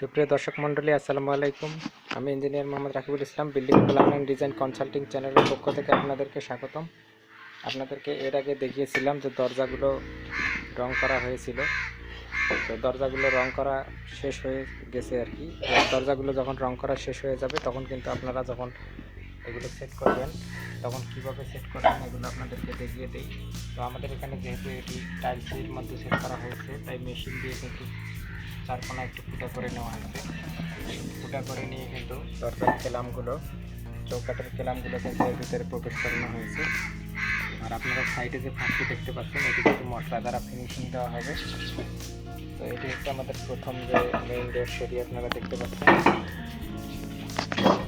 সুপ্রিয় দর্শক মণ্ডলী, আসসালামু আলাইকুম। আমি engineer Mohammad Rakibul Islam, building plan and design consulting চ্যানেলের পক্ষ থেকে আপনাদেরকে স্বাগতম। আপনাদেরকে এর আগে দেখিয়েছিলাম যে দরজাগুলো রং করা হয়েছিল। তো দরজাগুলো রং করা শেষ হয়ে গেছে আর কি। দরজাগুলো যখন রং করা শেষ হয়ে যাবে, তখন কিন্তু আপনারা যখন এগুলো সেট করবেন, তখন কীভাবে সেট করবেন এগুলো আপনাদেরকে দেখিয়ে দিই। তো আমাদের এখানে যেহেতু এটি টাইলসের মধ্যে সেট করা হয়েছে, তাই মেশিন দিয়ে কিন্তু চারকোনা একটু ফুটা করে নেওয়া হয়েছে ফুটা করে নিয়ে কিন্তু দরজার কেলামগুলো চৌকাটের কেলামগুলো কিন্তু এর ভিতরে প্রবেশ করানো হয়েছে। আর আপনারা সাইডে যে ফাঁকটি দেখতে পাচ্ছেন, এটি কিন্তু মশলা দ্বারা ফিনিশিং দেওয়া হবে। তো এটি হচ্ছে আমাদের প্রথম যে মেইন ডোর সেটি আপনারা দেখতে পাচ্ছেন।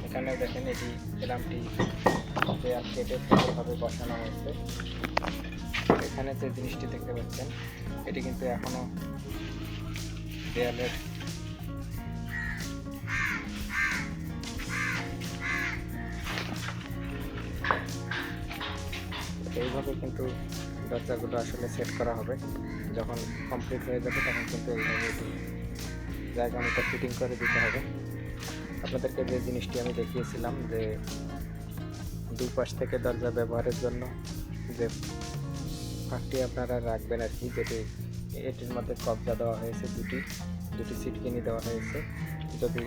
এখানে দেখেন এটি কেলামটি দেয়াল কেটে সুন্দরভাবে বসানো হয়েছে। এখানে যে জিনিসটি দেখতে পাচ্ছেন, এটি কিন্তু এখনও দেয়ালের। এইভাবে কিন্তু দরজাগুলো আসলে সেট করা হবে। যখন কমপ্লিট হয়ে যাবে তখন কিন্তু এইভাবে জায়গা মতো ফিটিং করে দিতে হবে। আপনাদেরকে যে জিনিসটি আমি দেখিয়েছিলাম যে দুই পাশ থেকে দরজা ব্যবহারের জন্য যে ফাঁকটি আপনারা রাখবেন আর কি, যেটি এটির মধ্যে কবজা দেওয়া হয়েছে, দুটি দুটি সিট কিনে দেওয়া হয়েছে। যদি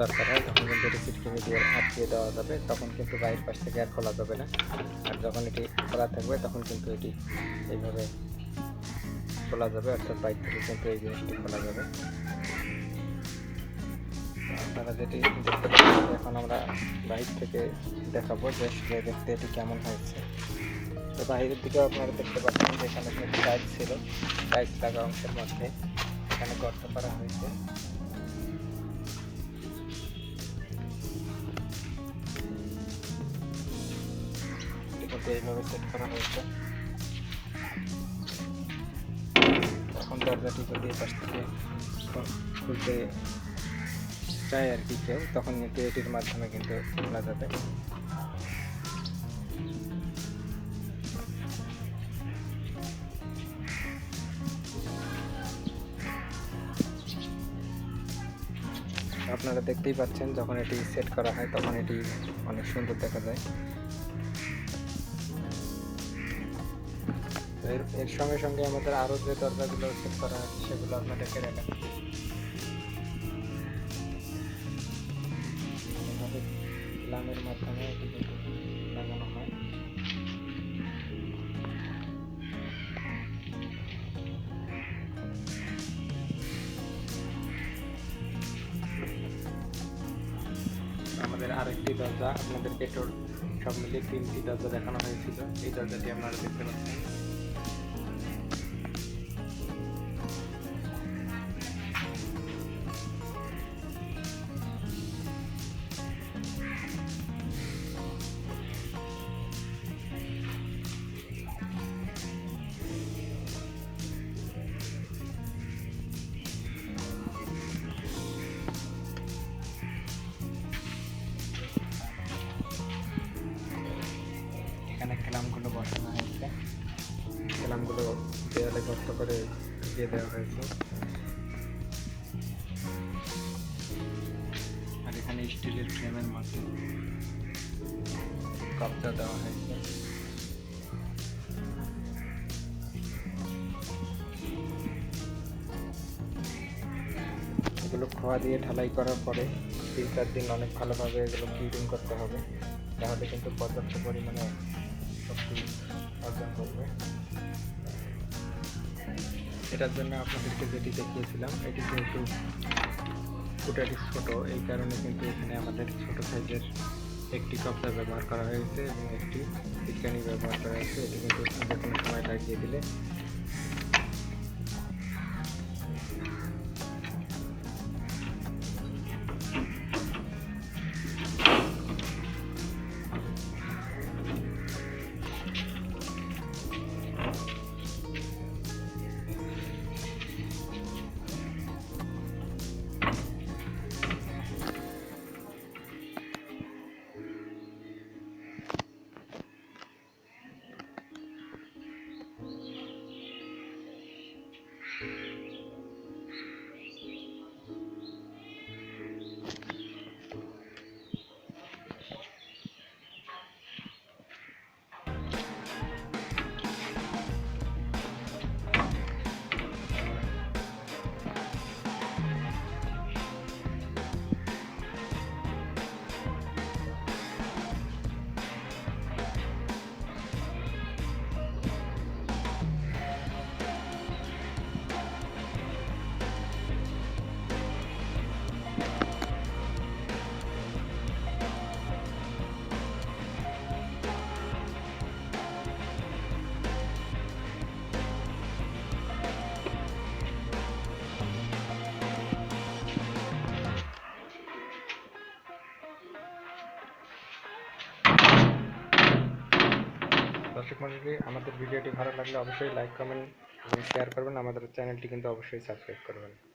দরকার হয়, তখন কিন্তু এটি সিট কিনে দিয়ে আটকিয়ে দেওয়া যাবে। তখন কিন্তু বাইরের পাশ থেকে আর খোলা যাবে না। আর যখন এটি খোলা থাকবে, তখন কিন্তু এটি এইভাবে খোলা যাবে। অর্থাৎ বাইর থেকে কিন্তু এই জিনিসটি খোলা যাবে। আপনারা যেটি দেখতে পাচ্ছেন, এখন আমরা বাইর থেকে দেখাবো যে দেখতে এটি কেমন হয়েছে। তো বাইরের দিকেও আপনারা দেখতে পাচ্ছেন যে এখানে কিন্তু ছিল। টাইলস লাগা অংশের মধ্যে এখানে গর্ত করা হয়েছে। এইভাবে সেট করা হয়েছে। এখন দরজাটি যদি এই পাশ থেকে খুলতে চায় আর কি কেউ, তখন কিন্তু এটির মাধ্যমে কিন্তু খোলা যাবে। আপনারা দেখতেই পাচ্ছেন, যখন এটি সেট করা হয়, তখন এটি অনেক সুন্দর দেখা যায়। এর এর সঙ্গে সঙ্গে আমাদের আরও যে দরজাগুলো সেট করা আছে, সেগুলো দেখে রাখেন লামের মাধ্যমে এটি কিন্তু আমাদের আরেকটি দরজা আপনাদেরকে সব মিলিয়ে তিনটি দরজা দেখানো হয়েছিল। এই দরজাটি আপনারা দেখতে পাচ্ছেন। বসানো হয়েছে। কেলামগুলো দেওয়ালে গর্ত করে দিয়ে দেওয়া হয়েছে। আর এখানে স্টিলের ফ্রেমের মধ্যে কবজা দেওয়া হয়েছে। এগুলো খোয়া দিয়ে ঢালাই করার পরে তিন চার দিন অনেক ভালোভাবে এগুলো ক্লিনিং করতে হবে। তাহলে কিন্তু পর্যাপ্ত পরিমাণে অর্জন করবে। এটার জন্য আপনাদেরকে যেটি দেখিয়েছিলাম, এটি যেহেতু ফুটারি ছোটো, এই কারণে কিন্তু এখানে আমাদের ছোটো সাইজের একটি কপটা ব্যবহার করা হয়েছে এবং একটি বিজ্ঞানী ব্যবহার করা হয়েছে। এটি কিন্তু যে কোনো সময় লাগিয়ে দিলে দর্শক মন্ডলী আমাদের ভিডিওটি ভালো লাগলে অবশ্যই লাইক কমেন্ট এবং শেয়ার করবেন। আমাদের চ্যানেলটি কিন্তু অবশ্যই সাবস্ক্রাইব করবেন।